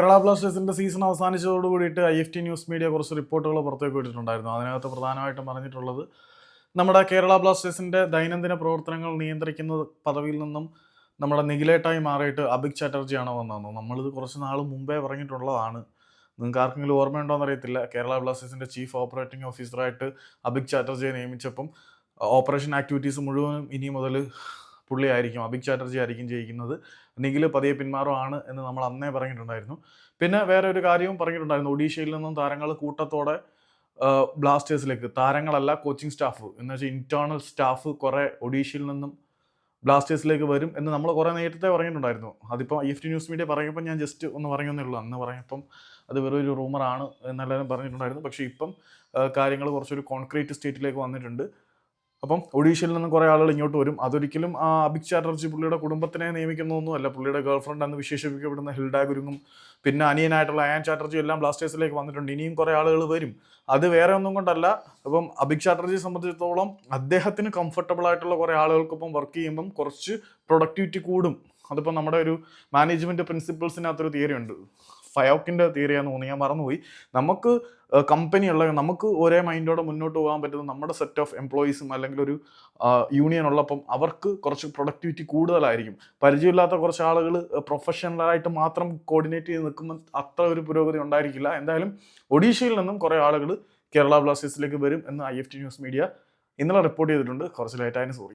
കേരള ബ്ലാസ്റ്റേഴ്സിന്റെ സീസൺ അവസാനിച്ചതോട് കൂടിയിട്ട് I F T news media കുറച്ച് റിപ്പോർട്ടുകൾ പുറത്തേക്ക് വിട്ടിട്ടുണ്ടായിരുന്നു. അതിനകത്ത് പ്രധാനമായിട്ടും പറഞ്ഞിട്ടുള്ളത് നമ്മുടെ കേരള ബ്ലാസ്റ്റേഴ്സിന്റെ ദൈനംദിന പ്രവർത്തനങ്ങൾ നിയന്ത്രിക്കുന്ന പദവിയിൽ നിന്നും നമ്മുടെ നിഖിലേട്ടായി മാറിയിട്ട് അഭിക് ചാറ്റർജിയാണ് വന്നതെന്ന് നമ്മളിത് കുറച്ച് നാൾ മുമ്പേ പറഞ്ഞിട്ടുള്ളതാണ്. നിങ്ങൾക്ക് ആർക്കെങ്കിലും ഓർമ്മയുണ്ടോ എന്നറിയത്തില്ല കേരള ബ്ലാസ്റ്റേഴ്സിന്റെ ചീഫ് ഓപ്പറേറ്റിംഗ് ഓഫീസറായിട്ട് അഭിക് ചാറ്റർജിയെ നിയമിച്ചപ്പം ഓപ്പറേഷൻ ആക്ടിവിറ്റീസ് മുഴുവനും ഇനി മുതൽ പുള്ളിയായിരിക്കും അഭിക് ചാറ്റർജി ആയിരിക്കും ജയിക്കുന്നത്. നിഖിൽ പതിയെ പിന്മാറുമാണ് എന്ന് നമ്മൾ അന്നേ പറഞ്ഞിട്ടുണ്ടായിരുന്നു. പിന്നെ വേറെ ഒരു കാര്യവും പറഞ്ഞിട്ടുണ്ടായിരുന്നു. ഒഡീഷയിൽ നിന്നും താരങ്ങൾ കൂട്ടത്തോടെ ബ്ലാസ്റ്റേഴ്സിലേക്ക്. താരങ്ങളല്ല കോച്ചിങ് സ്റ്റാഫ്. എന്ന് വെച്ചാൽ ഇന്റേണൽ സ്റ്റാഫ് കുറേ ഒഡീഷയിൽ നിന്നും ബ്ലാസ്റ്റേഴ്സിലേക്ക് വരും എന്ന് നമ്മൾ കുറേ നേരത്തെ പറഞ്ഞിട്ടുണ്ടായിരുന്നു. അതിപ്പോൾ I F T news media പറയുമ്പോൾ ഞാൻ ജസ്റ്റ് ഒന്ന് പറയുന്നേ ഉള്ളൂ. അന്ന് പറഞ്ഞപ്പം അത് വെറൊരു റൂമറാണ് എന്നെല്ലാവരും പറഞ്ഞിട്ടുണ്ടായിരുന്നു. പക്ഷേ ഇപ്പം കാര്യങ്ങൾ കുറച്ചൊരു കോൺക്രീറ്റ് സ്റ്റേറ്റിലേക്ക് വന്നിട്ടുണ്ട്. അപ്പം ഒഡീഷയിൽ നിന്നും കുറേ ആളുകൾ ഇങ്ങോട്ട് വരും. അതൊരിക്കലും ആ അഭിക് ചാറ്റർജി പുള്ളിയുടെ കുടുംബത്തിനെ നിയമിക്കുന്നതൊന്നുമല്ല പുള്ളിയുടെ ഗേൾ ഫ്രണ്ട് എന്ന് വിശേഷിപ്പിക്കപ്പെടുന്ന ഹിൽഡ ഗുരുങ്ങും പിന്നെ അനിയനായിട്ടുള്ള അയാൻ ചാറ്റർജി എല്ലാം ബ്ലാസ്റ്റേഴ്സിലേക്ക് വന്നിട്ടുണ്ട്. ഇനിയും കുറേ ആളുകൾ വരും. അത് വേറെ ഒന്നും കൊണ്ടല്ല. അപ്പം അഭിക് ചാറ്റർജിയെ സംബന്ധിച്ചിടത്തോളം അദ്ദേഹത്തിന് കംഫർട്ടബിൾ ആയിട്ടുള്ള കുറേ ആളുകൾക്കൊപ്പം വർക്ക് ചെയ്യുമ്പം കുറച്ച് പ്രൊഡക്ടിവിറ്റി കൂടും. അതിപ്പോൾ നമ്മുടെ ഒരു മാനേജ്മെന്റ് പ്രിൻസിപ്പിൾസിനകത്തൊരു തിയറി ഉണ്ട്. ഫയോക്കിന്റെ തിയറിയാന്ന് തോന്നി ഞാൻ മറന്നുപോയി. നമുക്ക് കമ്പനി ഉള്ള നമുക്ക് ഒരേ മൈൻഡോടെ മുന്നോട്ട് പോകാൻ പറ്റുന്ന നമ്മുടെ സെറ്റ് ഓഫ് എംപ്ലോയീസും അല്ലെങ്കിൽ ഒരു യൂണിയൻ ഉള്ളപ്പം അവർക്ക് കുറച്ച് പ്രൊഡക്ടിവിറ്റി കൂടുതലായിരിക്കും. പരിചയമില്ലാത്ത കുറച്ച് ആളുകൾ പ്രൊഫഷണലായിട്ട് മാത്രം കോർഡിനേറ്റ് ചെയ്ത് നിൽക്കുമ്പോൾ അത്ര ഒരു പുരോഗതി ഉണ്ടായിരിക്കില്ല. എന്തായാലും ഒഡീഷയിൽ നിന്നും കുറേ ആളുകൾ കേരള ബ്ലാസ്റ്റേഴ്സിലേക്ക് വരും എന്ന് I F T news media ഇന്നലെ റിപ്പോർട്ട് ചെയ്തിട്ടുണ്ട്. കുറച്ച് ലേറ്റായതിന് സോറി